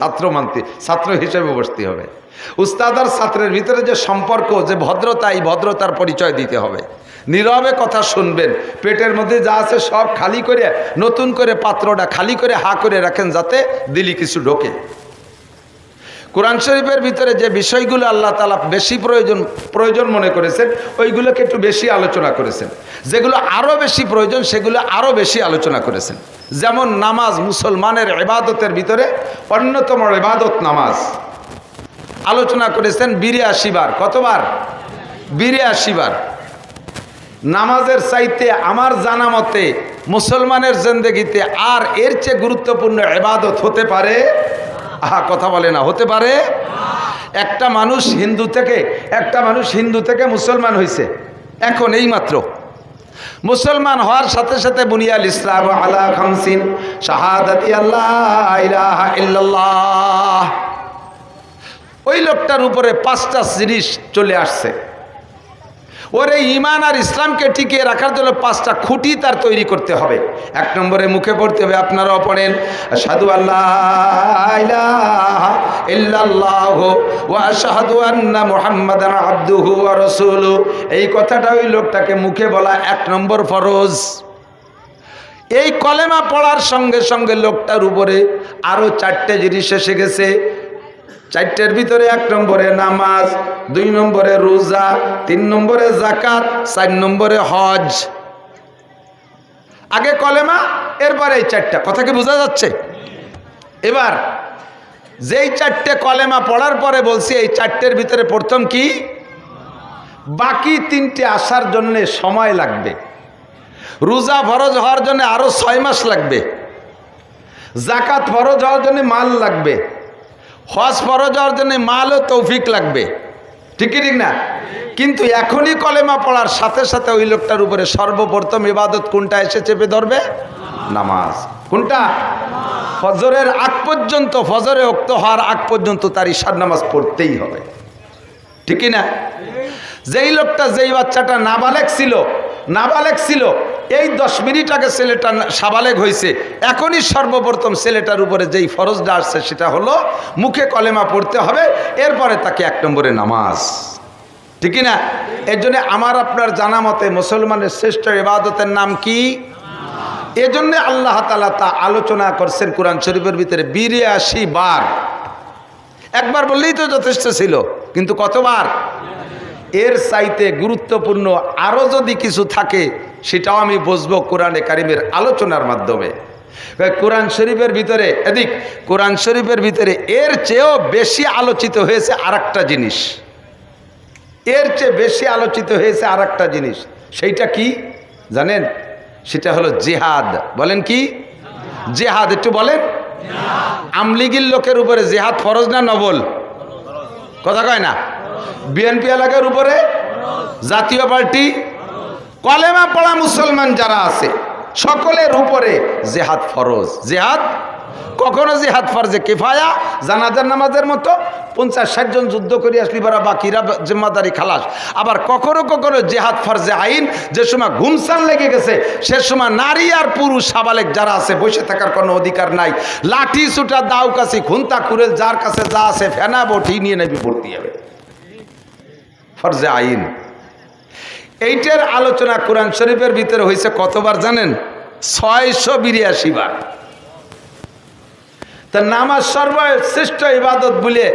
ছাত্র মানতে, ছাত্র হিসেবে বসতে হবে। উস্তাদ আর ছাত্রের ভিতরে যে সম্পর্ক, যে ভদ্রতা, এই ভদ্রতার পরিচয় দিতে হবে। নীরবে কথা শুনবেন, পেটের মধ্যে যা আছে সব খালি করে, নতুন করে পাত্রটা খালি করে হা করে রাখেন যাতে দিলি কিছু ঢোকে। কোরআন শরীফের ভিতরে যে বিষয়গুলো আল্লাহ তালা বেশি প্রয়োজন প্রয়োজন মনে করেছেন, ওইগুলোকে একটু বেশি আলোচনা করেছেন। যেগুলো আরও বেশি প্রয়োজন, সেগুলো আরও বেশি আলোচনা করেছেন। যেমন নামাজ, মুসলমানের এবাদতের ভিতরে অন্যতম এবাদত নামাজ। আলোচনা করেছেন বিরিয়াশি বার। কতবার? বিরিয়াশি বার। নামাজের চাইতে আমার জানা মতে মুসলমানের জিন্দগিতে আর এর চেয়ে গুরুত্বপূর্ণ এবাদত হতে পারে আহা, কথা বলে না। হতে পারে? একটা মানুষ হিন্দু থেকে, একটা মানুষ হিন্দু থেকে মুসলমান হয়েছে এখন এই মাত্র মুসলমান হওয়ার সাথে সাথে বুনিয়াল ইসলাম আলা খামসিন, শাহাদাতি আল্লাহ ওই লোকটার উপরে পাঁচটা জিনিস চলে আসছে। ওর ইমান আর ইসলামকে টিকিয়ে রাখার জন্য পাঁচটা খুঁটি তার তৈরি করতে হবে। এক নম্বরে মুখে পড়তে হবে, আপনারাও পড়েন সাধু আল্লাহ এই কথাটা ওই লোকটাকে মুখে বলা এক নম্বর ফরজ। এই কলেমা পড়ার সঙ্গে সঙ্গে লোকটার উপরে আরও চারটে জিনিস এসে গেছে। চারটের ভিতরে এক নম্বরে নামাজ, দুই নম্বরে রোজা, তিন নম্বরে জাকাত চার নম্বরে হজ। আগে কলেমা, এরপরে এই চারটা। কথা কি বোঝা যাচ্ছে? এবার, যেই চারটে কলেমা পড়ার পরে বলছি, এই চারটের ভিতরে প্রথম কি? বাকি তিনটে আসার জন্য সময় লাগবে। রোজা ফরজ হওয়ার জন্য আরও ছয় মাস লাগবে। জাকাত ফরজ হওয়ার জন্য মাল লাগবে। হজ ফরজ হওয়ার জন্য মাল ও তৌফিক লাগবে। ঠিকই ঠিক না? কিন্তু এখনই কলেমা পড়ার সাথে সাথে ওই লোকটার উপরে সর্বপ্রথম ইবাদত কোনটা এসে চেপে ধরবে? নামাজ। কোনটা? ফজরের আগ পর্যন্ত, ফজরে উক্ত হওয়ার আগ পর্যন্ত তার ঈশার নামাজ পড়তেই হবে। ঠিকই না? যেই লোকটা যেই বাচ্চাটা নাবালেক ছিল নাবালেক ছিল। এই দশ মিনিট আগে ছেলেটা সাবালেক হয়েছে এখনই সর্বপ্রথম ছেলেটার উপরে যেই ফরজটা আসছে সেটা হলো, মুখে কলেমা পড়তে হবে, এরপরে তাকে এক নম্বরে নামাজ। ঠিকই না এর জন্য আমার আপনার জানা মতে মুসলমানের শ্রেষ্ঠ ইবাদতের নাম কি? এজন্য আল্লাহ তালা তা আলোচনা করছেন কোরআন শরীফের ভিতরে বিরিয়াশি বার। একবার বললেই তো যথেষ্ট ছিল, কিন্তু কতবার? এর চাইতে গুরুত্বপূর্ণ আরও যদি কিছু থাকে, সেটাও আমি বুঝব কোরআনে কারিমের আলোচনার মাধ্যমে। কোরআন শরীফের ভিতরে, এদিক, কোরআন শরীফের ভিতরে এর চেয়েও বেশি আলোচিত হয়েছে আর জিনিস। এর চেয়ে বেশি আলোচিত হয়েছে আর জিনিস। সেইটা কি? জানেন? সেটা হলো জেহাদ। বলেন কি? জেহাদ, একটু বলেন। আমলিগির লোকের উপরে জেহাদ ফরজ না নবল? কথা কয় না? বিএনপি এলাকার উপরে, জাতীয় পার্টি, কলেমা পড়া মুসলমান যারা আছে, সকলের উপরে জেহাদ ফরজ। জেহাদ? কখনো জেহাদ ফরজে কেফায়া? জানাজার নামাজের মতো পঞ্চাশ, ষাট জন যুদ্ধ করে আসলি বারা বাকিরা জিম্মাদারি খালাস। আবার কখনো কখনো জেহাদ ফরজে আইন, যে সময় ঘুমসান লেগে গেছে, সে সময় নারী আর পুরুষ সাবালেক যারা আছে, বসে থাকার কোনো অধিকার নাই। লাঠি সুটা দাও কাছে খুন্তা, কুরেল, যার কাছে যা আছে, ফেনা, বটি নিয়ে নেবি, ভর্তি হবে। ফরজে আইন। এইটার আলোচনা কোরআন শরীফের ভিতরে হয়েছে কতবার জানেন? ছয়শো বিরিয়াশি বার। তা নামাজ সর্বশ্রেষ্ঠ ইবাদত বলে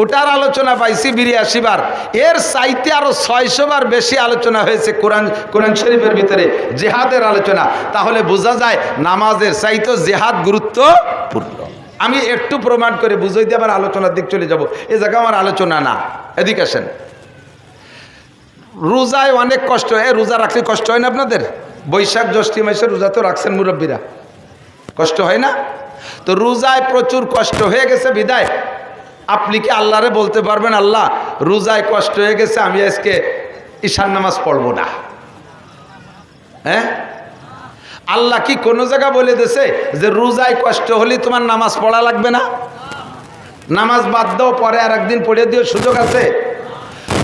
ওটার আলোচনা পাইছি বিরিয়াশি বার। এর চাইতে আরও ছয়শো বার বেশি আলোচনা হয়েছে কোরআন কোরআন শরীফের ভিতরে জেহাদের আলোচনা। তাহলে বোঝা যায় নামাজের চাইতে জেহাদ গুরুত্বপূর্ণ। আমি একটু প্রমাণ করে বুঝাই দিয়ে আবার আলোচনার দিক চলে যাব। এ জায়গা আমার আলোচনা না। এদিকে আসেন। রোজায় অনেক কষ্ট হয়। রোজা রাখলে কষ্ট হয় না আপনাদের? বৈশাখ, জ্যৈষ্ঠী মাসে রোজা তো রাখছেন মুরব্বীরা। কষ্ট হয় না? তো রোজায় প্রচুর কষ্ট হয়ে গেছে বিদায়। আপনি কি আল্লাহরে বলতে পারবেন, আল্লাহ, রোজায় কষ্ট হয়ে গেছে, আমি আজকে ঈশান নামাজ পড়ব না? হ্যাঁ? আল্লাহ কি কোনো জায়গা বলে দিছে যে রোজায় কষ্ট হলে তোমার নামাজ পড়া লাগবে না? নামাজ বাদ দাও, পরে আর একদিন পড়ে দিও, সুযোগ আছে।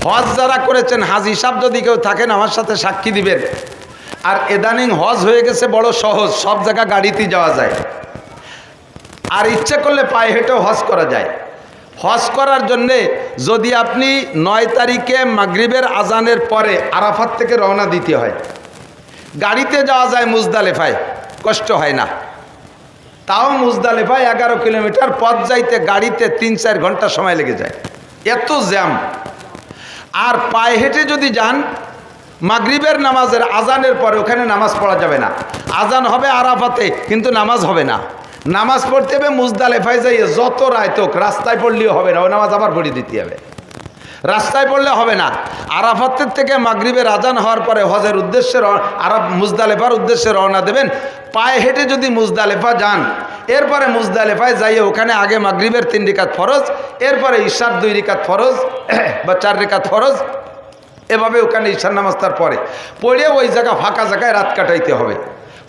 হজ যারা করেছেন, হাজি সাহেব যদি কেউ থাকেন, আমার সাথে সাক্ষী দিবেন। আর এদানিং হজ হয়ে গেছে, বড় সহজ, সব জায়গা গাড়িতেই যাওয়া যায়। আর ইচ্ছে করলে পায়ে হেঁটেও হজ করা যায়। হজ করার জন্যে যদি আপনি নয় তারিখে মাগরিবের আজানের পরে আরাফাত থেকে রওনা দিতে হয়। গাড়িতে যাওয়া যায় মুজদালেফায়, কষ্ট হয় না। তাও মুজদালেফায় এগারো কিলোমিটার পথ যাইতে গাড়িতে তিন চার ঘণ্টা সময় লেগে যায়। এত জ্যাম। আর পায়ে হেঁটে যদি যান, মাগরিবের নামাজের আজানের পরে ওখানে নামাজ পড়া যাবে না। আজান হবে আরাফাতে, কিন্তু নামাজ হবে না। নামাজ পড়তে হবে মুজদালেফায় যাইয়ে যত রায় তোক, রাস্তায় পড়লেও হবে না, ওই নামাজ আবার পড়ে দিতে হবে। রাস্তায় পড়লে হবে না। আরাফাতের থেকে মাগরিবের আজান হওয়ার পরে হজের উদ্দেশ্যে আরাফ মুজদালেফার উদ্দেশ্যে রওনা দেবেন। পায়ে হেঁটে যদি মুজদালেফা যান এরপরে মুজদালেফায় যাইয়ে ওখানে আগে মাগরিবের তিন রিকাত ফরজ, এরপরে ঈশার দুই রিকাত ফরজ বা চার রিকাত ফরজ। এভাবে ওখানে ঈশার নামাজ তার পরে। পড়ে ওই জায়গা ফাঁকা জায়গায় রাত কাটাইতে হবে।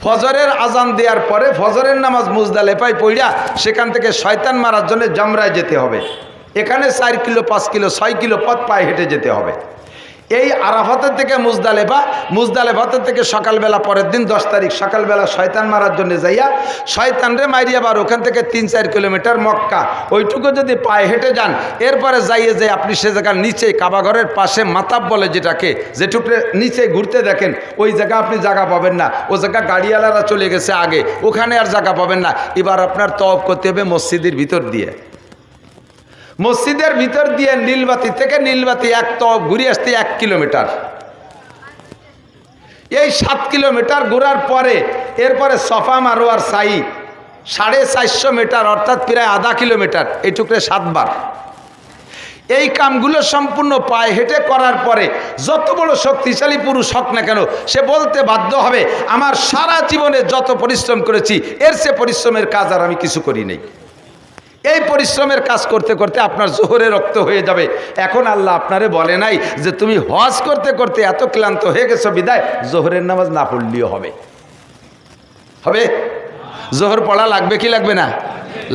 ফজরের আজান দেওয়ার পরে ফজরের নামাজ মুজদালেফায় পড়িয়া সেখান থেকে শয়তান মারার জন্য জামরায় যেতে হবে। এখানে চার কিলো, পাঁচ কিলো, ছয় কিলো পথ পায়ে হেঁটে যেতে হবে। এই আরাফাতের থেকে মুজদালেফা, মুজদালেফাতের থেকে সকালবেলা পরের দিন, দশ তারিখ সকালবেলা শয়তান মারার জন্য যাইয়া শয়তানরে মারিয়া আবার ওখান থেকে তিন চার কিলোমিটার মক্কা। ওইটুকু যদি পায়ে হেঁটে যান, এরপরে যাইয়ে যে আপনি সে জায়গার নিচে কাবাঘরের পাশে মাতাব বলে যেটাকে যেটুকু নিচে ঘুরতে দেখেন, ওই জায়গা আপনি জায়গা পাবেন না। ও জায়গা গাড়িওয়ালারা চলে গেছে আগে, ওখানে আর জায়গা পাবেন না। এবার আপনার তফ করতে হবে মসজিদের ভিতর দিয়ে। মসজিদের ভিতর দিয়ে নীলবাতি থেকে নীলবাতি এক তপ ঘুরে আসতে এক কিলোমিটার। এই সাত কিলোমিটার ঘোরার পরে, এরপরে সফা মারোয়ার সাই, সাড়ে চারশো মিটার, অর্থাৎ প্রায় আধা কিলোমিটার এইটুকরে সাতবার। এই কামগুলো সম্পূর্ণ পায়ে হেঁটে করার পরে, যত বড় শক্তিশালী পুরুষ হোক না কেন, সে বলতে বাধ্য হবে, আমার সারা জীবনে যত পরিশ্রম করেছি, এর সে পরিশ্রমের কাজ আর আমি কিছু করি নেই। এই পরিশ্রমের কাজ করতে করতে আপনার জোহরে রক্ত হয়ে যাবে। এখন আল্লাহ আপনারে বলে নাই যে তুমি হজ করতে করতে এত ক্লান্ত হয়ে গেছো, বিদায়। জোহরের নামাজ না পড়লেও হবে। হবে? জোহর পড়া লাগবে কি লাগবে না?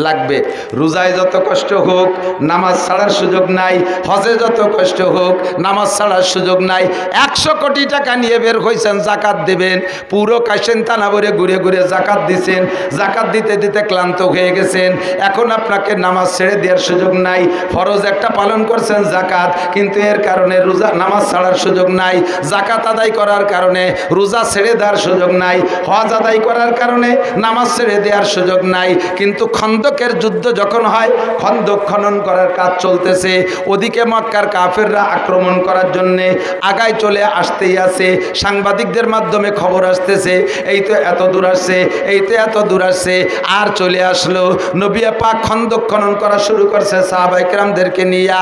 লাগবে। রোজায় যত কষ্ট হোক, নামাজ ছাড়ার সুযোগ নাই, হজে যত কষ্ট হোক, নামাজ ছাড়ার সুযোগ নাই। একশো কোটি টাকা নিয়ে বের হয়েছেন জাকাত দেবেন। পুরো কাশেন থানা ভরে ঘুরে ঘুরে জাকাত দিছেন। জাকাত দিতে দিতে ক্লান্ত হয়ে গেছেন। এখন আপনাকে নামাজ ছেড়ে দেওয়ার সুযোগ নাই। ফরজ একটা পালন করছেন জাকাত, কিন্তু এর কারণে রোজা, নামাজ ছাড়ার সুযোগ নাই। জাকাত আদায় করার কারণে রোজা ছেড়ে দেওয়ার সুযোগ নাই। হজ আদায় করার কারণে নামাজ ছেড়ে দেওয়ার সুযোগ নাই। কিন্তু খন্দকের যুদ্ধ যখন হয়, খন্দক খনন করার কাজ চলতেছে। ওদিকে মক্কার কাফেররা আক্রমণ করার জন্যে আগায় চলে আসতেই আছে। সাংবাদিকদের মাধ্যমে খবর আসতেছে, এই তো এত দূর আসছে, এই তো এত দূর আসছে, আর চলে আসলো। নবিয়া পাক খন্দক খনন করা শুরু করছে সাহাবাইকরামদেরকে নিয়া।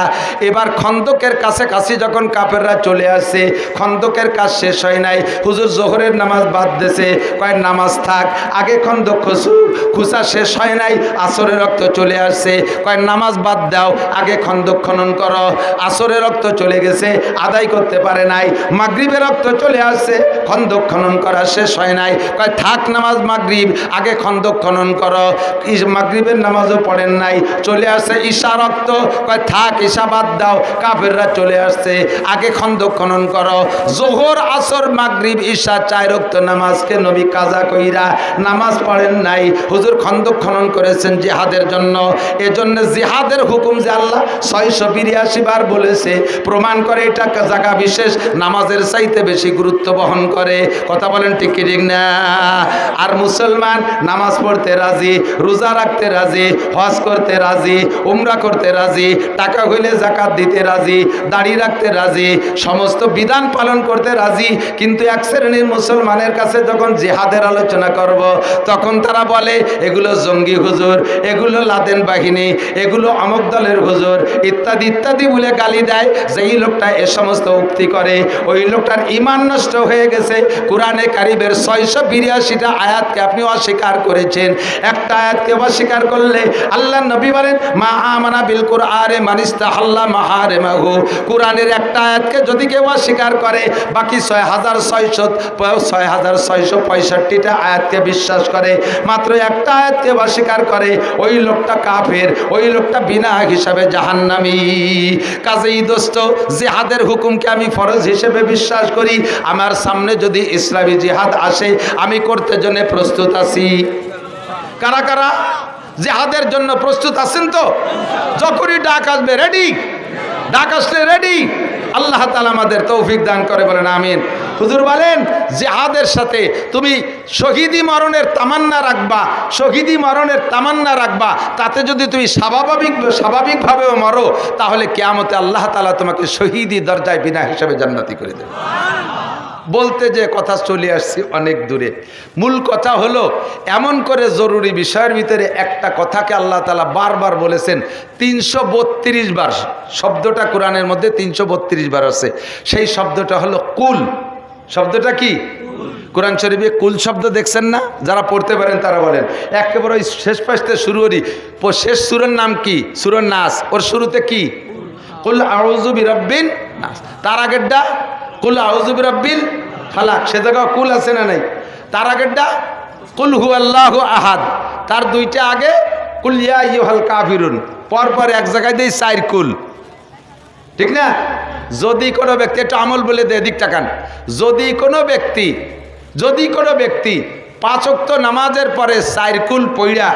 এবার খন্দকের কাছে কাছে যখন কাফেররা চলে আসছে, খন্দকের কাজ শেষ হয় নাই। হুজুর জোহরের নামাজ বাদ দেছে। কয়, নামাজ থাক, আগে খন্দক খুসু খুসা শেষ হয় নাই আসরের রক্ত চলে আসছে। কয়, নামাজ বাদ দাও, আগে খন্দক খনন করো। আসরের রক্ত চলে গেছে, আদায় করতে পারে নাই। মাগরিবের রক্ত চলে আসছে, খন্দক খনন করা শেষ হয় নাই। কয়, থাক নামাজ মাগরিব, আগে খন্দক খনন করো। মাগরিবের নামাজও পড়েন নাই, চলে আসছে ঈশা রক্ত। কয়, থাক, ঈশা বাদ দাও, কাফেররা চলে আসছে, আগে খন্দক খনন করো। জোহর, আসর, মাগরিব, ঈশা চায় রক্ত নামাজকে নবী কাজা কইরা নামাজ পড়েন নাই। হুজুর খন্দক খনন করেছেন জিহাদের জন্য। এজন্য জিহাদের হুকুম যে আল্লাহ ছয়শো বিরিয়াশি বার বলেছে, প্রমাণ করে এটা জায়গা বিশেষ, নামাজের চাইতে বেশি গুরুত্ব বহন করে। কথা বলেন ঠিক ঠিক না? আর মুসলমান নামাজ পড়তে রাজি, রোজা রাখতে রাজি, হজ করতে রাজি, উমরা করতে রাজি, টাকা হইলে জাকাত দিতে রাজি, দাড়ি রাখতে রাজি, সমস্ত বিধান পালন করতে রাজি। কিন্তু এক শ্রেণির মুসলমানের কাছে যখন জেহাদের আলোচনা করব, তখন তারা বলে, এগুলো জঙ্গি হুজুর এগুলো লাদেন বাহিনী, এগুলো অমক দলের হুজুর, ইত্যাদি ইত্যাদি বলে গালি দেয়। যে এই লোকটা এ সমস্ত উক্তি করে, ওই লোকটার ইমান নষ্ট হয়ে গেছে। কোরআনে কারিবের ছয়শো বিরাশিটা আয়াতকে আপনি অস্বীকার করেছেন। একটা আয়াতকে অস্বীকার করলে আল্লাহ নবী বলেন, মা আমানা বিল কুরআনে মানিস্তা হাল্লা মাহারে মাহু কোরআনের একটা আয়াতকে যদি কেউ অস্বীকার করে, বাকি ছয় হাজার ছয়শো ছয় হাজার ছয়শো পঁয়ষট্টিটা আয়াতকে বিশ্বাস করে। মাত্র একটা আয়াতকে অস্বীকার করে ওই লোকটা কাফের, ওই লোকটা বিনা হিসাবে জাহান্নামি। কাজেই দোস্ত, জেহাদের হুকুমকে আমি ফরজ হিসেবে বিশ্বাস করি। আমার সামনে যদি ইসলামী জেহাদ আসে, আমি করতে জন্য প্রস্তুত আছি। কারা কারা? জেহাদের জন্য প্রস্তুত আছেন তো? যখনই ডাক আসবে রেডি ডাক আসলে রেডি আল্লাহ তালা আমাদের তৌফিক দান করে বলেন, আমিন। হুজুর বলেন, জেহাদের সাথে তুমি শহীদি মরণের তামান্না রাখবা, শহীদি মরণের তামান্না রাখবা, তাতে যদি তুমি স্বাভাবিক, স্বাভাবিকভাবেও মরো, তাহলে কেয়ামতে আল্লাহ তালা তোমাকে শহীদি দরজায় বিনা হিসাবে জান্নাতি করে দেবে। বলতে যে কথা চলে আসছি অনেক দূরে। মূল কথা হলো, এমন করে জরুরি বিষয়ের ভিতরে একটা কথাকে আল্লাহ তালা বারবার বলেছেন, তিনশো বত্রিশ বার, শব্দটা কোরআনের মধ্যে তিনশো বত্রিশ বার আছে। সেই শব্দটা হলো কুল। শব্দটা কি? কোরআন শরীফে কুল শব্দ দেখছেন না? যারা পড়তে পারেন তারা বলেন। একেবারে ওই শেষ পাশতে শুরু করি। শেষ সুরের নাম কি? সুরের নাস। ওর শুরুতে কি? কুল আউযু বিরাব্বিন নাস। তার আগেরটা? কুল আউযু বিরাব্বিল ফালাক। সে জায়গা কুল আছে না নাই? তার আগেরটা? কুল হু আল্লাহ আহাদ। তার দুইটা আগে? কুল ইয়া ইউহাল কাফিরুন। পরপর এক জায়গায় দেই চার কুল। ঠিক না? যদি কোনো ব্যক্তি, একটা আমল বলে দেয় দিক টাকান যদি কোনো ব্যক্তি, যদি কোনো ব্যক্তি পাঁচক্ত নামাজের পরে সাইরকুল পইড়া,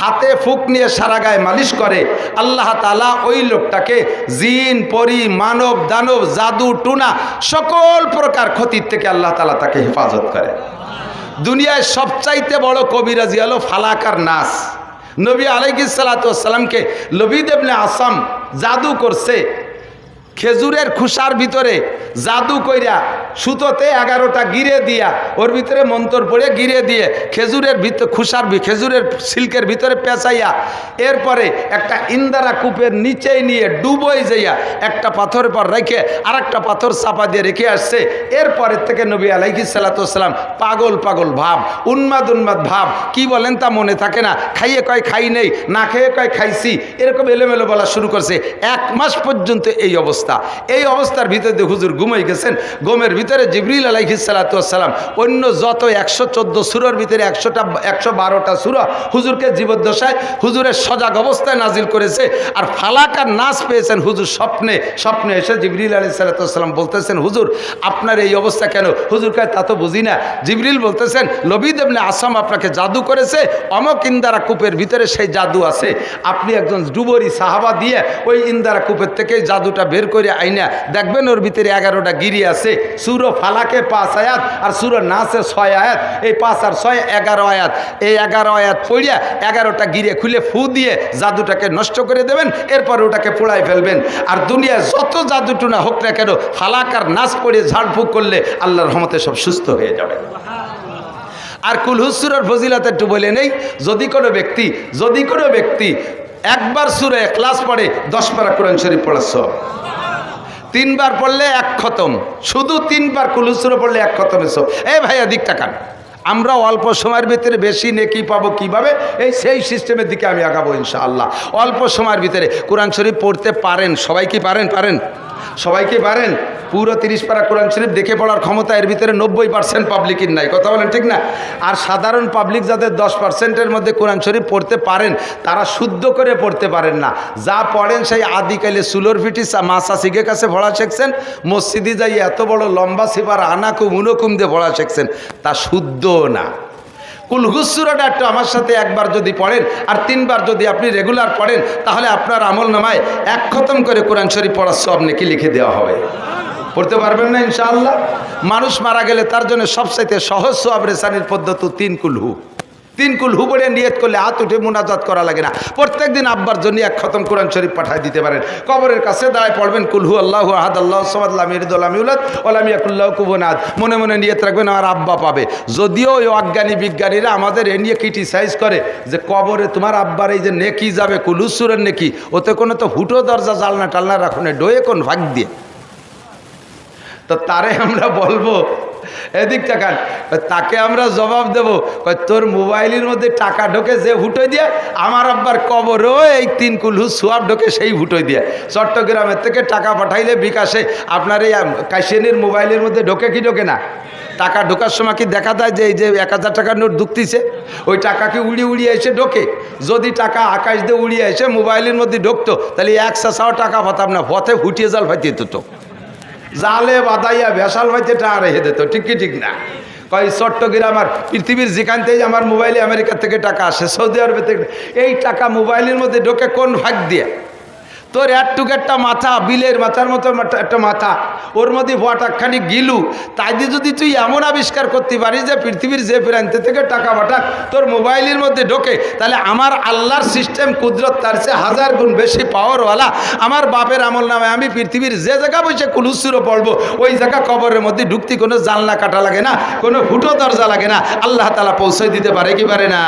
হাতে ফুক নিয়ে সারা গায়ে মালিশ করে, আল্লাহ তালা ওই লোকটাকে জিন, পরি, মানব, দানব, জাদু, টুনা, সকল প্রকার ক্ষতির থেকে আল্লাহ তালা তাকে হেফাজত করে। দুনিয়ায় সবচাইতে বড় কবিরাজি হলো ফালাকার নাস। নবী আলাইসালাতামকে নবী দেবনে আসাম জাদু করছে খেজুরের খুসার ভিতরে জাদু কইরা সুতোতে এগারোটা গিরে দিয়া, ওর ভিতরে মন্তর পড়ে গিরে দিয়ে খেজুরের ভিতর খুসার খেজুরের সিল্কের ভিতরে পেঁচাইয়া, এরপরে একটা ইন্দারা কূপের নিচেই নিয়ে ডুবোই যাইয়া একটা পাথরের পর রেখে আর একটা পাথর চাপা দিয়ে রেখে আসছে। এরপরের থেকে নবী আলাইহি সালাতাম পাগল পাগল ভাব, উন্মাদ উন্মাদ ভাব, কি বলেন তা মনে থাকে না। খাইয়ে কয় খাই নেই, না খেয়ে কয় খাইছি, এরকম এলোমেলো বলা শুরু করছে। এক মাস পর্যন্ত এই অবস্থা। এই অবস্থার ভিতরে হুজুর ঘুমাই গেছেন। গোমের ভিতরে জিবরিল আলাইহিসালাতাম অন্য যত একশো চোদ্দ সুরের ভিতরে একশোটা, একশো বারোটা সুর হুজুরকে জীবদ্দশায় হুজুরের সজাগ অবস্থায় নাজিল করেছে। আর ফালাকার নাচ পেয়েছেন হুজুর স্বপ্নে। স্বপ্নে এসে জিবরিল আলি সাল্লাম বলতেছেন, হুজুর, আপনার এই অবস্থা কেন? হুজুর কায়, তা তো বুঝি না। জিবরিল বলতেছেন, লবিদ এমনি আসাম আপনাকে জাদু করেছে অমক ইন্দারা কূপের ভিতরে সেই জাদু আছে। আপনি একজন ডুবরি সাহাবা দিয়ে ওই ইন্দারা কূপের থেকে জাদুটা বের করে আইনা। দেখবেন ওর ভিতরে এগারোটা গিরি আছে। সুরো ফালাকে পাঁচ আয়াত আর সুরো নাচে ছয় আয়াত। এই পাঁচ আর ছয় এগারো আয়াত। এই এগারো আয়াত পড়িয়া এগারোটা গিরে খুলে ফু দিয়ে জাদুটাকে নষ্ট করে দেবেন, এরপর ওটাকে পোড়াই ফেলবেন। আর দুনিয়ায় যত জাদুটুনা হোক না কেন, ফালাক আর নাচ পড়ে ঝাড়ফুঁক করলে আল্লাহর রহমতে সব সুস্থ হয়ে যাবে। আর কুলহুসুরের ফজিলাতে একটু বলে নেই, যদি কোনো ব্যক্তি, যদি কোনো ব্যক্তি একবার সুরে ক্লাস পড়ে, দশ পারা কোরআন শরীফ সব। তিনবার পড়লে এক খতম। শুধু তিনবার কুলুসুরে পড়লে এক খতম এসব এ ভাইয়া দিক টাকান আমরা অল্প সময়ের ভিতরে বেশি নেকি পাবো কীভাবে? এই সেই সিস্টেমের দিকে আমি আগাবো ইনশাআল্লাহ। অল্প সময়ের ভিতরে। কোরআন শরীফ পড়তে পারেন। সবাই কি পারেন? পারেন। সবাই কি পারেন? পুরো তিরিশ পারা কোরআন শরীফ দেখে পড়ার ক্ষমতা এর ভিতরে নব্বই পার্সেন্ট পাবলিকের নাই। কথা বলেন ঠিক না? আর সাধারণ পাবলিক যাদের দশ পার্সেন্টের মধ্যে কোরআন শরীফ পড়তে পারেন, তারা শুদ্ধ করে পড়তে পারেন না। যা পড়েন সেই আদিকালে সুলোর ফিটি মাসা সিগে কাছে ভরা শিখছেন, মসজিদে যাই এত বড় লম্বা সিপার আনাকুম উনকুম দিয়ে ভরা শিখছেন, তা শুদ্ধ না। কুলহুসুরাটা একটু আমার সাথে একবার যদি পড়েন, আর তিনবার যদি আপনি রেগুলার পড়েন, তাহলে আপনার আমল নামায় এক খতম করে কোরআন শরীফ পড়ার সব নাকি লিখে দেওয়া হবে। পড়তে পারবেন না, ইনশাআল্লাহ। মানুষ মারা গেলে তার জন্য সবচাইতে সহজ সোয়াব রেসানির পদ্ধতি তিন কুলহু। তিন কুল হুবড়ে নিয়ত করলে হাত উঠে মুনাজাত করা লাগে না। প্রত্যেক দিন আব্বার জন্য এক খতম কোরআন শরীফ পাঠায় দিতে পারেন। কবরের কাছে দাঁড়ায় পড়বেন, কুলহু আল্লাহ আহাদ, আল্লাহ সমাদুল্লাহ মিরদুল্লামিউলাদ ওলামিয়াকুল্লাহ কুবনাদ মনে মনে নিয়ত রাখবেন, আমার আব্বা পাবে। যদিও ওই অজ্ঞানী বিজ্ঞানীরা আমাদের এ নিয়ে ক্রিটিসাইজ করে যে কবরে তোমার আব্বার এই যে নেকি যাবে, কুলুসুরের নেকি, ওতে কোনো তো হুটো দরজা জালনা টালনা রাখুন ডোয়ে কোন ভাগ দিয়ে? তো তারে আমরা বলব, এদিক টাকান তাকে আমরা জবাব দেব তোর মোবাইলের মধ্যে টাকা ঢোকে যে ভুটোই দিয়ে, আমার আব্বার কবরও এই তিন কুলহু সোয়াব ঢোকে সেই ভুটোই দিয়ে। চট্টগ্রামের থেকে টাকা পাঠাইলে বিকাশে আপনার এই কাশিয়ানির মোবাইলের মধ্যে ঢোকে কি ঢোকে না? টাকা ঢোকার সময় কি দেখা যায় যে এই যে এক হাজার টাকার নোট ঢুকতিছে ওই টাকাকে উড়িয়ে উড়িয়ে এসে ঢোকে? যদি টাকা আকাশ দিয়ে উড়িয়ে এসে মোবাইলের মধ্যে ঢুকতো, তাহলে এক একশো টাকা পাতাম না, পথে ফুটিয়ে জাল ফাইতে তো জালে বাদাইয়া ভেসাল ভাইতে টাকা রেখে দিত। ঠিক কি, ঠিক না? কয়, চট্টগ্রাম আমার পৃথিবীর যেখান থেকে আমার মোবাইলে আমেরিকা থেকে টাকা আসে, সৌদি আরবে থেকে। এই টাকা মোবাইলের মধ্যে ঢোকে কোন ভাগ দিয়ে? তোর একটুক একটা মাথা, বিলের মাথার মতো একটা মাথা। ওর মধ্যে ভটাকখানি গিলু। তাই দিয়ে যদি তুই এমন আবিষ্কার করতে পারিস যে পৃথিবীর যে প্রান্ত থেকে টাকা পাঠাক তোর মোবাইলের মধ্যে ঢোকে, তাহলে আমার আল্লাহর সিস্টেম কুদরত তার চেয়ে হাজার গুণ বেশি পাওয়ারওয়ালা আমার বাপের আমল নামে আমি পৃথিবীর যে জায়গা বসে কুলুসুরো পড়ব, ওই জায়গা কবরের মধ্যে ঢুকতে কোনো জানলা কাটা লাগে না, কোনো ফুটো দরজা লাগে না। আল্লাহ তালা পৌঁছে দিতে পারে কি পারে না?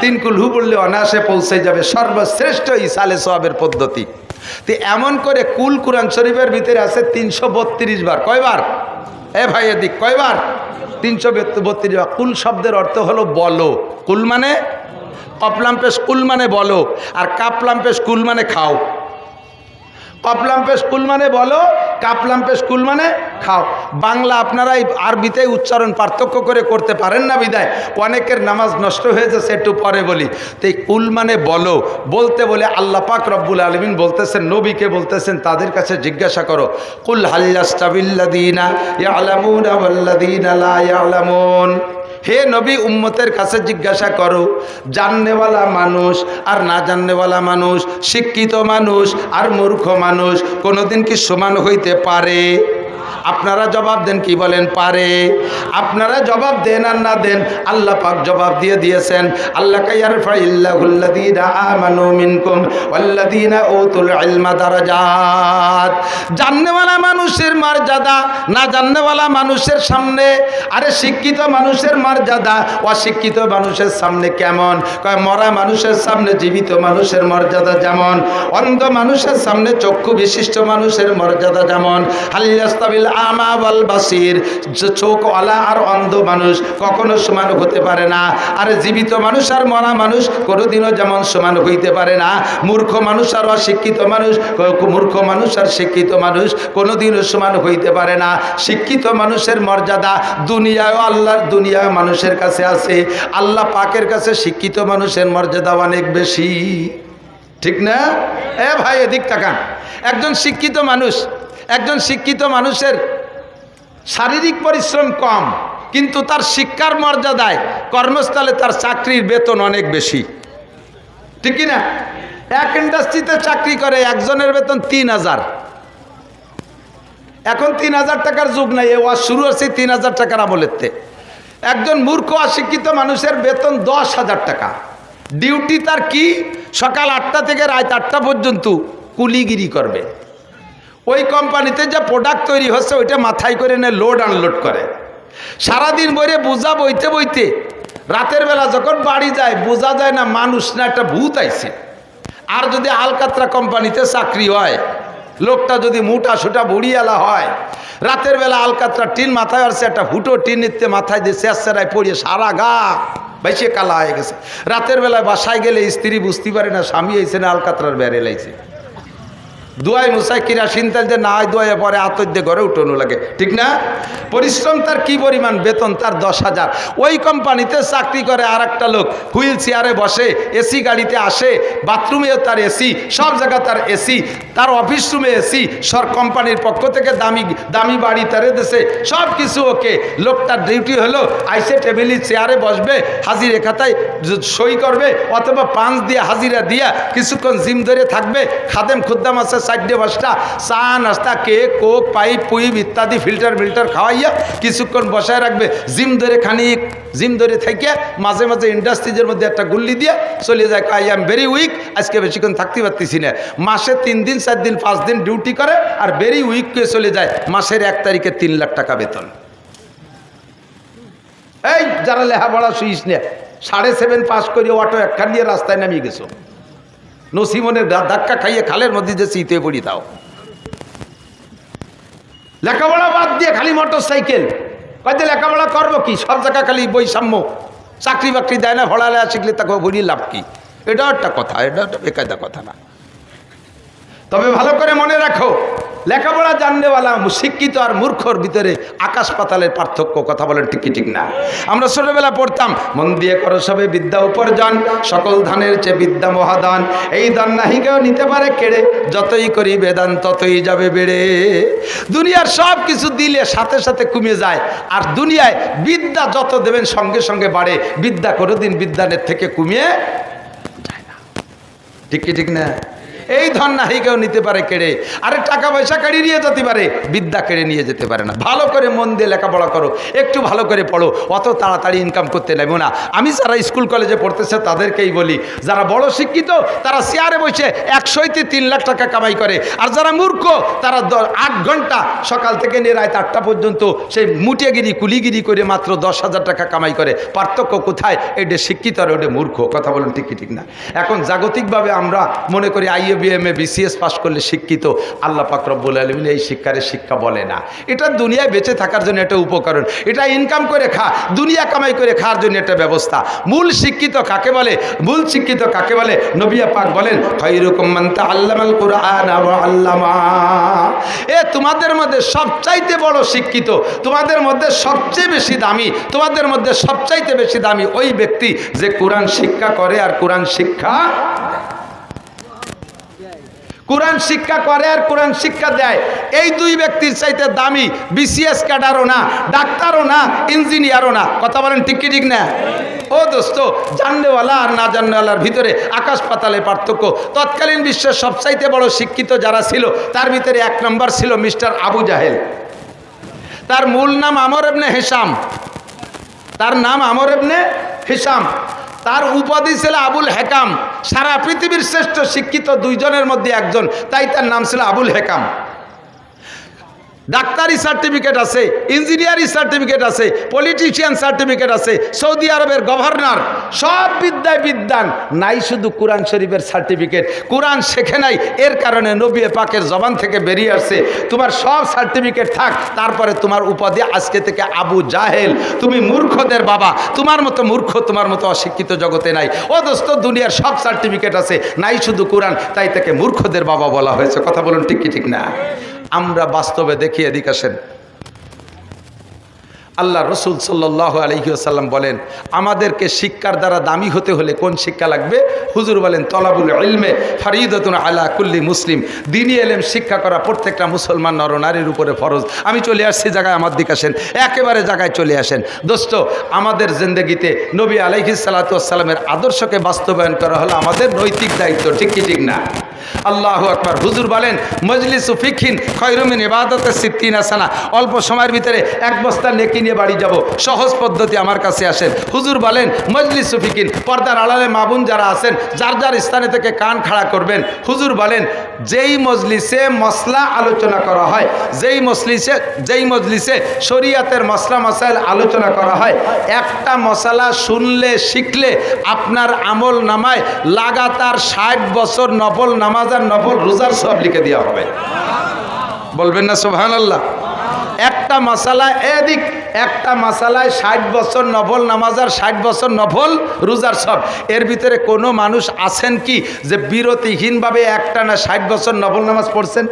তিন কুল হু বললে অনায়াসে পৌঁছে যাবে। সর্বশ্রেষ্ঠ ইসালে সবের পদ্ধতি। তো এমন করে কুল কুরআন শরীফের ভিতরে আছে তিনশো বত্রিশ বার। কয়বার? এ ভাই এদিক, কয়বার? তিনশো বত্রিশ বার। কুল শব্দের অর্থ হলো বলো। কুল মানে? কপলাম্পে স্কুল মানে বলো। আর কাপলাম্পে স্কুল মানে খাও। কপলাম্পে স্কুল মানে বলো কাপলাম্পে স্কুল মানে খাও। বাংলা আপনারা আরবিতে উচ্চারণ পার্থক্য করে করতে পারেন না বিদায়। অনেকের নামাজ নষ্ট হয়েছে একটু পরে বলি। তো এই কুল মানে বলো, বলতে বলে আল্লাহ পাক রব্বুল আলমিন বলতেছেন, নবীকে বলতেছেন, তাদের কাছে জিজ্ঞাসা করো, কুল হাল্লাস্তাবিল্লাদিনা ইয়ালামুন ওয়াল্লাদিনা লা ইয়ালামুন। হে নবী উম্মতের কাছে জিজ্ঞাসা করো, জাননেওয়ালা মানুষ আর না জাননেওয়ালা মানুষ, শিক্ষিত মানুষ আর মূর্খ মানুষ কোনোদিন কি সমান হইতে পারে? আপনারা জবাব দেন, কি বলেন? পারে। আপনারা জবাব দেন আর না দেন, আল্লাহ পাক জবাব দিয়ে দিয়েছেন। আল্লাহ জাননেওয়ালা মানুষের মর্যাদা, না জাননেওয়ালা মানুষের সামনে? আরে শিক্ষিত মানুষের মর্যাদা, অশিক্ষিত মানুষের সামনে কেমন? কয়, মরা মানুষের সামনে জীবিত মানুষের মর্যাদা যেমন, অন্ধ মানুষের সামনে চক্ষু বিশিষ্ট মানুষের মর্যাদা যেমন। হালিয়াস্তাবিল আমা ওয়াল বাসির। আর অন্ধ মানুষ কখনো সমান হতে পারে না। আর জীবিত মানুষ আর মরা মানুষ কোনোদিনও যেমন সমান হইতে পারে না। মূর্খ মানুষ আর অশিক্ষিত মানুষ মূর্খ মানুষ আর শিক্ষিত মানুষ কোনোদিনও সমান হইতে পারে না। শিক্ষিত মানুষের মর্যাদা দুনিয়ায় আল্লাহর দুনিয়ায় মানুষের কাছে আছে। আল্লাহ পাকের কাছে শিক্ষিত মানুষের মর্যাদা অনেক বেশি। ঠিক না? এ ভাই, এদিক তাকান। একজন শিক্ষিত মানুষ একজন শিক্ষিত মানুষের শারীরিক পরিশ্রম কম, কিন্তু তার শিক্ষার মর্যাদায় কর্মস্থলে তার চাকরির বেতন অনেক বেশি। ঠিক না এক ইন্ডাস্ট্রিতে চাকরি করে একজনের বেতন তিন হাজার। এখন তিন হাজার টাকার যুগ নাই, এ শুরু হচ্ছে তিন হাজার টাকার আমলেতে একজন মূর্খ অশিক্ষিত মানুষের বেতন দশ হাজার টাকা। ডিউটি তার কি? সকাল আটটা থেকে রাত আটটা পর্যন্ত কুলিগিরি করবে। ওই কোম্পানিতে যে প্রোডাক্ট তৈরি হচ্ছে, ওইটা মাথায় করে নে লোড আনলোড করে। সারাদিন বইরে বোঝা বইতে বইতে, রাতের বেলা যখন বাড়ি যায়, বোঝা যায় না মানুষ না একটা ভূত আইছে। আর যদি আলকাত্রা কোম্পানিতে চাকরি হয়, লোকটা যদি মুটা সুটা বুড়িয়ালা হয়, রাতের বেলা আলকাত্রা টিন মাথায় আসছে একটা হুটো টিন নিতে মাথায় দিয়ে শেষেরায় পড়িয়ে সারা গা বেশি কালা হয়ে গেছে। রাতের বেলায় বাসায় গেলে স্ত্রী বুঝতে পারে না, স্বামী হয়েছে না, আলকাত্রার বেড়ে লাইছে। দুয়াই মুসাই কিরাসিন তেল যে না হয় দুয়াই পরে আতর ঘরে উঠানো লাগে। ঠিক না? পরিশ্রম তার কি পরিমাণ? বেতন তার দশ হাজার। ওই কোম্পানিতে চাকরি করে আর একটা লোক। হুইল চেয়ারে বসে এসি গাড়িতে আসে, বাথরুমেও তার এসি সব জায়গা তার এসি তার অফিস রুমে এসি সর কোম্পানির পক্ষ থেকে দামি দামি বাড়ি তারে দেশে সব কিছু ওকে। লোকটার ডিউটি হলো আইসে টেবিলি চেয়ারে বসবে, হাজিরে খাতায় সই করবে, অথবা পাঁচ দিয়ে হাজিরা দিয়া কিছুক্ষণ জিম ধরে থাকবে, খাদেম খুদ্দাম আছে চারটে পাঁচটা চা, নাস্তা, কেক, কোক, পাইপ, পুইপ ইত্যাদি, ফিল্টার ফিল্টার খাওয়াইয়া কিছুক্ষণ বসায় রাখবে। জিম ধরে খানিক, জিম ধরে থেকে মাঝে মাঝে ইন্ডাস্ট্রিজের মধ্যে একটা গুল্লি দিয়ে চলে যায় আই এম ভেরি উইক, আজকে বেশিক্ষণ থাকতে পারতেছি না। মাসে তিন দিন, চার দিন, পাঁচ দিন ডিউটি করে আর ভেরি উইক কে চলে যায়, মাসের এক তারিখে তিন লাখ টাকা বেতন। এই, যারা লেখাপড়া শুইস না, সাড়ে সেভেন পাস করে অটো একখান দিয়ে রাস্তায় নামিয়ে গেছো। নসিমনের ধাক্কা খাইয়ে খালের মধ্যে যে শীতে পড়ি তাও লেখাপড়া বাদ দিয়ে খালি মোটর সাইকেল কয়েকদিন লেখাপড়া করব কি? সব জায়গা খালি বৈষম্য। চাকরি বাকরি দেয় না ভড়ালে শিখলে তাকে বলি লাভ কি? এটাও একটা কথা, এটা একটা বেকায়দা কথা না। তবে ভালো করে মনে রাখো, লেখাপড়া জানলেওয়ালা, শিক্ষিত আর মূর্খর ভিতরে আকাশ পাতালের পার্থক্য, কথা বলেন ঠিক কি ঠিক না। আমরা ছোটবেলা পড়তাম, মন দিয়ে করো সবে বিদ্যা উপার্জন, সকল ধানের চেয়ে বিদ্যা মহাদান। এই দান নাহি কেউ নিতে পারে কেড়ে, যতই করি বেদান ততই যাবে বেড়ে। দুনিয়ার সব কিছু দিলে সাথে সাথে কমে যায়, আর দুনিয়ায় বিদ্যা যত দেবেন সঙ্গে সঙ্গে বাড়ে, বিদ্যা কোনোদিন বিদ্যানের থেকে কমিয়ে যায় না। ঠিক ঠিক না? এই ধন নাহি কেউ নিতে পারে কেড়ে। আরে টাকা পয়সা কেড়ে নিয়ে যেতে পারে, বিদ্যা কেড়ে নিয়ে যেতে পারে না। ভালো করে মন দিয়ে লেখাপড়া করো, একটু ভালো করে পড়ো, অত তাড়াতাড়ি ইনকাম করতে নেব না। আমি যারা স্কুল কলেজে পড়তেছে তাদেরকেই বলি, যারা বড় শিক্ষিত, তারা চেয়ারে বসে একশোইতে তিন লাখ টাকা কামাই করে। আর যারা মূর্খ, তারা আট ঘণ্টা সকাল থেকে নিয়ে রাত আটটা পর্যন্ত সেই মুটিয়াগিরি কুলিগিরি করে মাত্র দশ হাজার টাকা কামাই করে। পার্থক্য কোথায়? এটা শিক্ষিত আর ওটা মূর্খ। কথা বলেন ঠিক ঠিক না? এখন জাগতিকভাবে আমরা মনে করি আইএ বিএমএ বিসিএস পাশ করলে শিক্ষিত, আল্লাহ পাক আলমিন এই শিক্ষারে শিক্ষা বলে না। এটা দুনিয়ায় বেঁচে থাকার জন্য একটা উপকরণ। এটা ইনকাম করে খা, দুনিয়া কামাই করে খাওয়ার জন্য একটা ব্যবস্থা। মূল শিক্ষিত কাকে বলে? মূল শিক্ষিত কাকে বলে? নবিয়া পাক বলেন এ, তোমাদের মধ্যে সবচাইতে বড় শিক্ষিত, তোমাদের মধ্যে সবচেয়ে বেশি দামি, তোমাদের মধ্যে সবচাইতে বেশি দামি ওই ব্যক্তি যে কোরআন শিক্ষা করে আর কোরআন শিক্ষা কোরআন শিক্ষা করে আর কোরআন শিক্ষা দেয়। এই দুই ব্যক্তির চাইতে দামি বিসিএস ক্যাডারও না, ডাক্তারও না, ইঞ্জিনিয়ারও না। কথা বলেন ঠিক কি ঠিক না? ও দোস্ত, জানলেওয়ালা আর না জানলেওয়ালার ভিতরে আকাশ পাতালে পার্থক্য। তৎকালীন বিশ্বের সবচাইতে বড় শিক্ষিত যারা ছিল, তার ভিতরে এক নম্বর ছিল মিস্টার আবু জাহেল। তার মূল নাম আমর এবনে হেসাম তার নাম আমর এবনে হিসাম তার উপাধি ছিল আবুল হেকাম। সারা পৃথিবীর শ্রেষ্ঠ শিক্ষিত দুইজনের মধ্যে একজন, তাই তার নাম ছিল আবুল হেকাম। ডাক্তারি সার্টিফিকেট আছে, ইঞ্জিনিয়ারিং সার্টিফিকেট আছে পলিটিশিয়ান সার্টিফিকেট আছে, সৌদি আরবের গভর্নর সব বিদ্যায় বিদ্যান। নাই শুধু কোরআন শরীফের সার্টিফিকেট, কোরআন শেখে নাই, এর কারণে নবী পাকের জবান থেকে বেরিয়ে আসছে। তোমার সব সার্টিফিকেট থাক, তারপরে তোমার উপাধি আজকে থেকে আবু জাহেল। তুমি মূর্খদের বাবা, তোমার মতো মূর্খ, তোমার মতো অশিক্ষিত জগতে নাই। ও দোস্ত, দুনিয়ার সব সার্টিফিকেট আছে, নাই শুধু কোরআন, তাই তাকে মূর্খদের বাবা বলা হয়েছে। কথা বলুন ঠিক কি, ঠিক না? আমরা বাস্তবে দেখি এদিকে আসেন। আল্লাহ রসুল সাল্লাহ আলহিউসাল্লাম বলেন, আমাদেরকে শিক্ষার দ্বারা দামি হতে হলে কোন শিক্ষা লাগবে? হুজুর বলেন, তলাবুল ইলমে ফারিদতুন আলা কুল্লি মুসলিম। দিনী এলেম শিক্ষা করা প্রত্যেকটা মুসলমান নরনারীর উপরে ফরজ। আমি চলে আসছি জায়গায়, আমার দিকে আসেন। একেবারে জায়গায় চলে আসেন। দোস্ত, আমাদের জিন্দগিতে নবী আলহি সাল্লাতামের আদর্শকে বাস্তবায়ন করা হলো আমাদের নৈতিক দায়িত্ব, ঠিক কি, ঠিক না? আল্লাহ আকবার। হুজুর বলেন, মজলিস ফিখিন খৈরুমিন ইবাদতে সিদ্দিন আসানা অল্প সময়ের ভিতরে এক বস্তা নেকি নিয়ে বাড়ি যাব। সহজ পদ্ধতি আমার কাছে আসেন। হুজুর বলেন, মজলিস ফিকিন পর্দার আড়ালে মাবুন যারা আছেন, যার যার স্থানে থেকে কান খাড়া করবেন। হুজুর বলেন, যেই মজলিসে মশলা আলোচনা করা হয়, যেই মজলিসে যেই মজলিসে শরিয়াতের মশলা মশাইল আলোচনা করা হয়, একটা মশলা শুনলে, শিখলে আপনার আমল নামায় লাগাতার ষাট বছর নফল নামাজ আর নফল রোজার সব লিখে দেওয়া হবে। বলবেন না সোহান আল্লাহ একটা মশালা এদিক একটা মাসালায় ষাট বছর নফল, নামাজার ষাট বছর নফল, রোজার সব। এর ভিতরে কোনো মানুষ আছেন কি যে বিরতিহীনভাবে একটা না ষাট বছর নফল নামাজ পড়ছেন?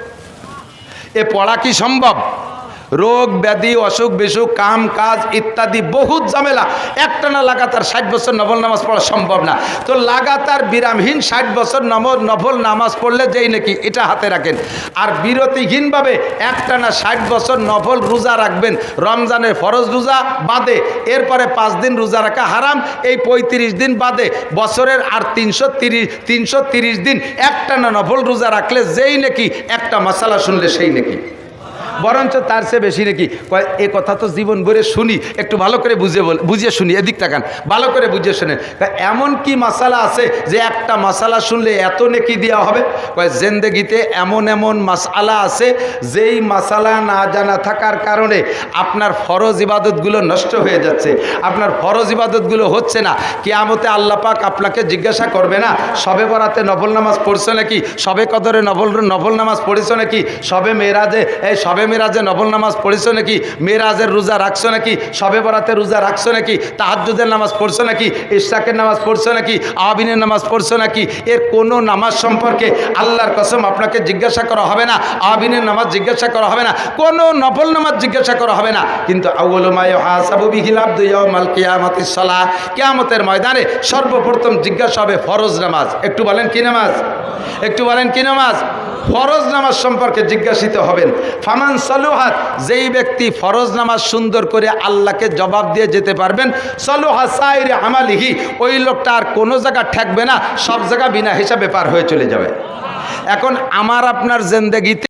এ পড়া কি সম্ভব? রোগ ব্যাধি, অসুখ, বিসুখ, কাম, কাজ ইত্যাদি বহুত ঝামেলা। একটা না লাগাতার ষাট বছর নফল নামাজ পড়া সম্ভব না। তো লাগাতার বিরামহীন ষাট বছর নম নফল নামাজ পড়লে যেই নাকি এটা হাতে রাখেন। আর বিরতিহীনভাবে একটা না ষাট বছর নফল রোজা রাখবেন। রমজানের ফরজ রোজা বাদে এরপরে পাঁচ দিন রোজা রাখা হারাম। এই পঁয়ত্রিশ দিন বাদে বছরের আর তিনশো তিরিশ তিনশো তিরিশ দিন একটা না নফল রোজা রাখলে যেই নাকি একটা মশালা শুনলে সেই নাকি। বরঞ্চ তার চেয়ে বেশি নাকি? কয়, এ কথা তো জীবন ভরে শুনি, একটু ভালো করে বুঝে বল, বুঝিয়ে শুনি, এদিক তাকান, ভালো করে বুঝিয়ে কয় এমন কি মশালা আছে যে একটা মশালা শুনলে এত নেকি দেওয়া হবে? কয়, জেন্দেগিতে এমন এমন মশালা আছে যেই মশালা না জানা থাকার কারণে আপনার ফরজ ইবাদতগুলো নষ্ট হয়ে যাচ্ছে। আপনার ফরজ ইবাদতগুলো হচ্ছে না। কিয়ামতে আল্লাহ পাক আপনাকে জিজ্ঞাসা করবে না, সবে বরাতে নবল নামাজ পড়ছো নাকি? সবে কদরে নবল নফল নামাজ পড়েছো নাকি? সবে মেয়েরাজে, এই সবে মেরাজে নবল নামাজ পড়েছো নাকি? মেরাজের রোজা রাখছো নাকি? সবে বরাতে রোজা রাখছো নাকি? তাহাজ্জুদের নামাজ পড়ছো নাকি? ইশাকের নামাজ পড়ছো নাকি? আবিনের নামাজ পড়ছো নাকি? এর কোনো নামাজ সম্পর্কে আল্লাহর কসম আপনাকে জিজ্ঞাসা করা হবে না আবিনের নামাজ জিজ্ঞাসা করা হবে না, কোনো নফল নামাজ জিজ্ঞাসা করা হবে না। কিন্তু সালাহ। ময়দানে সর্বপ্রথম জিজ্ঞাসা হবে ফরজ নামাজ। একটু বলেন কি নামাজ? একটু বলেন কি নামাজ? ফরজ নামাজ সম্পর্কে জিজ্ঞাসিত হবেন। ফামান সালুহাত, যেই ব্যক্তি ফরজ নামাজ সুন্দর করে আল্লাহকে জবাব দিয়ে যেতে পারবেন, সালুহা সাইরে আমালিহি, ওই লোকটা আর কোনো জায়গা ঠেকবে না, সব জায়গা বিনা হিসাবে পার হয়ে চলে যাবে। এখন আমার আপনার জেন্দেগিতে